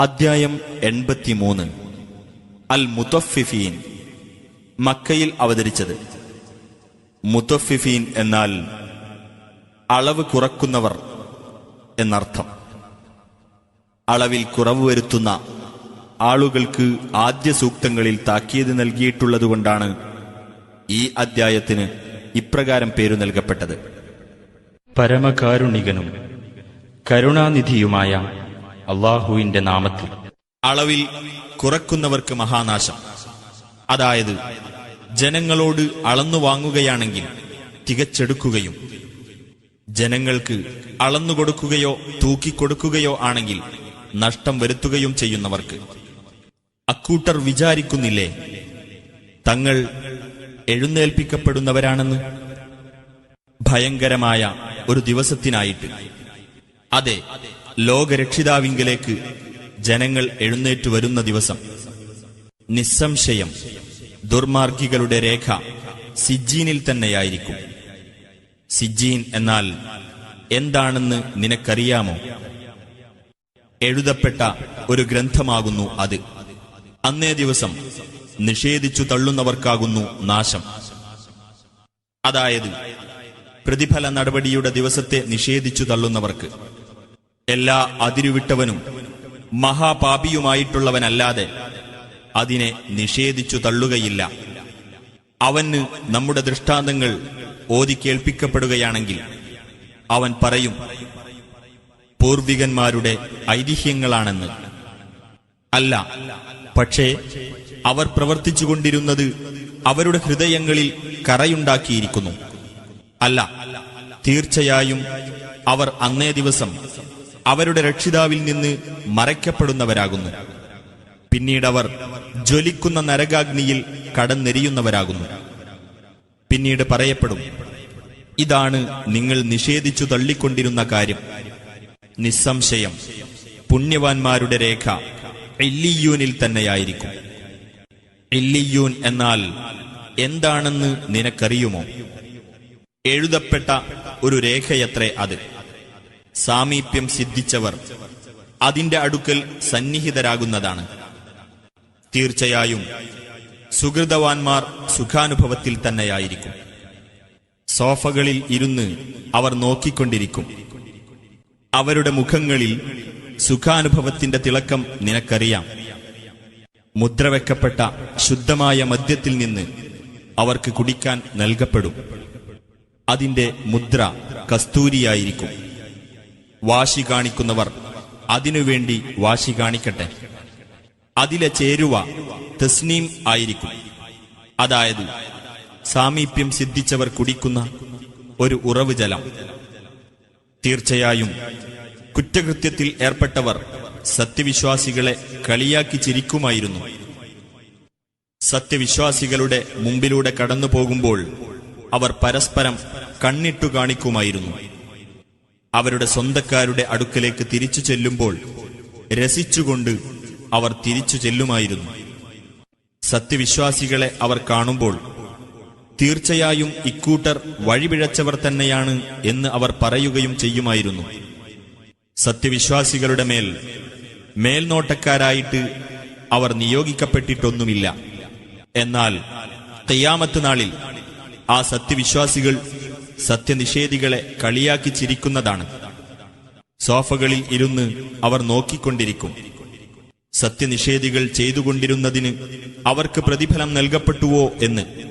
അദ്ധ്യായം എൺപത്തിമൂന്ന്. അൽ മുത്തഫിഫീൻ മക്കയിൽ അവതരിച്ചത്. മുത്തഫിഫീൻ എന്നാൽ അളവ് കുറക്കുന്നവർ എന്നർത്ഥം. അളവിൽ കുറവ് വരുത്തുന്ന ആളുകൾക്ക് ആദ്യ സൂക്തങ്ങളിൽ താക്കീത് നൽകിയിട്ടുള്ളതുകൊണ്ടാണ് ഈ അദ്ധ്യായത്തിന് ഇപ്രകാരം പേരു നൽകപ്പെട്ടത്. പരമകാരുണികനും കരുണാനിധിയുമായ അള്ളാഹുവിന്റെ നാമത്തിൽ. അളവിൽ കുറക്കുന്നവർക്ക് മഹാനാശം. അതായത് ജനങ്ങളോട് അളന്നു വാങ്ങുകയാണെങ്കിൽ തികച്ചെടുക്കുകയും ജനങ്ങൾക്ക് അളന്നുകൊടുക്കുകയോ തൂക്കിക്കൊടുക്കുകയോ ആണെങ്കിൽ നഷ്ടം വരുത്തുകയും ചെയ്യുന്നവർക്ക്. അക്കൂട്ടർ വിചാരിക്കുന്നില്ലേ തങ്ങൾ എഴുന്നേൽപ്പിക്കപ്പെടുന്നവരാണെന്ന്? ഭയങ്കരമായ ഒരു ദിവസത്തിനായിട്ട്. അതെ ലോകരക്ഷിതാവിങ്കലേക്ക് ജനങ്ങൾ എഴുന്നേറ്റു വരുന്ന ദിവസം. നിസ്സംശയം ദുർമാർഗികളുടെ രേഖ സിജീനിൽ തന്നെയായിരിക്കും. സിജീൻ എന്നാൽ എന്താണെന്ന് നിനക്കറിയാമോ? എഴുതപ്പെട്ട ഒരു ഗ്രന്ഥമാകുന്നു അത്. അന്നേ ദിവസം നിഷേധിച്ചു തള്ളുന്നവർക്കാകുന്നു നാശം. അതായത് പ്രതിഫല നടപടിയുടെ ദിവസത്തെ നിഷേധിച്ചു തള്ളുന്നവർക്ക്. എല്ലാ അതിരുവിട്ടവനും മഹാപാപിയുമായിട്ടുള്ളവനല്ലാതെ അതിനെ നിഷേധിച്ചു തള്ളുകയില്ല. അവന് നമ്മുടെ ദൃഷ്ടാന്തങ്ങൾ ഓതി കേൾപ്പിക്കപ്പെടുകയാണെങ്കിൽ അവൻ പറയും പൂർവികന്മാരുടെ ഐതിഹ്യങ്ങളാണെന്ന്. അല്ല പക്ഷേ അവർ പ്രവർത്തിച്ചുകൊണ്ടിരുന്നത് അവരുടെ ഹൃദയങ്ങളിൽ കറയുണ്ടാക്കിയിരിക്കുന്നു. അല്ല തീർച്ചയായും അവർ അന്നേ ദിവസം അവരുടെ രക്ഷിതാവിൽ നിന്ന് മറയ്ക്കപ്പെടുന്നവരാകുന്നു. പിന്നീട് അവർ ജ്വലിക്കുന്ന നരകാഗ്നിയിൽ കടന്നെരിയുന്നവരാകുന്നു. പിന്നീട് പറയപ്പെടും ഇതാണ് നിങ്ങൾ നിഷേധിച്ചു തള്ളിക്കൊണ്ടിരുന്ന കാര്യം. നിസ്സംശയം പുണ്യവാന്മാരുടെ രേഖ എല്ലിയൂനിൽ തന്നെയായിരിക്കും. എല്ലിയൂൻ എന്നാൽ എന്താണെന്ന് നിനക്കറിയുമോ? എഴുതപ്പെട്ട ഒരു രേഖയത്രേ അത്. സാമീപ്യം സിദ്ധിച്ചവർ അതിന്റെ അടുക്കൽ സന്നിഹിതരാകുന്നതാണ്. തീർച്ചയായും സുഹൃതവാൻമാർ സുഖാനുഭവത്തിൽ തന്നെയായിരിക്കും. സോഫകളിൽ ഇരുന്ന് അവർ നോക്കിക്കൊണ്ടിരിക്കും. അവരുടെ മുഖങ്ങളിൽ സുഖാനുഭവത്തിന്റെ തിളക്കം നിനക്കറിയാം. മുദ്രവെക്കപ്പെട്ട ശുദ്ധമായ മദ്യത്തിൽ നിന്ന് അവർക്ക് കുടിക്കാൻ നൽകപ്പെടും. അതിന്റെ മുദ്ര കസ്തൂരിയായിരിക്കും. വാശി കാണിക്കുന്നവർ അതിനുവേണ്ടി വാശി കാണിക്കട്ടെ. അതിലെ ചേരുവ തസ്നീം ആയിരിക്കും. അതായത് സാമീപ്യം സിദ്ധിച്ചവർ കുടിക്കുന്ന ഒരു ഉറവ് ജലം. തീർച്ചയായും കുറ്റകൃത്യത്തിൽ ഏർപ്പെട്ടവർ സത്യവിശ്വാസികളെ കളിയാക്കി ചിരിക്കുമായിരുന്നു. സത്യവിശ്വാസികളുടെ മുമ്പിലൂടെ കടന്നു പോകുമ്പോൾ അവർ പരസ്പരം കണ്ണിട്ടു കാണിക്കുമായിരുന്നു. അവരുടെ സ്വന്തക്കാരുടെ അടുക്കലേക്ക് തിരിച്ചു ചെല്ലുമ്പോൾ രസിച്ചുകൊണ്ട് അവർ തിരിച്ചു ചെല്ലുമായിരുന്നു. സത്യവിശ്വാസികളെ അവർ കാണുമ്പോൾ തീർച്ചയായും ഇക്കൂട്ടർ വഴിപിഴച്ചവർ തന്നെയാണ് എന്ന് അവർ പറയുകയും ചെയ്യുമായിരുന്നു. സത്യവിശ്വാസികളുടെ മേൽ മേൽനോട്ടക്കാരായിട്ട് അവർ നിയോഗിക്കപ്പെട്ടിട്ടൊന്നുമില്ല. എന്നാൽ തെയ്യാമത്ത് നാളിൽ ആ സത്യവിശ്വാസികൾ സത്യനിഷേധികളെ കളിയാക്കി ചിരിക്കുന്നതാണ്. സോഫകളിൽ ഇരുന്ന് അവർ നോക്കിക്കൊണ്ടിരിക്കും. സത്യനിഷേധികൾ ചെയ്തുകൊണ്ടിരുന്നതിന് അവർക്ക് പ്രതിഫലം നൽകപ്പെട്ടുവോ എന്ന്.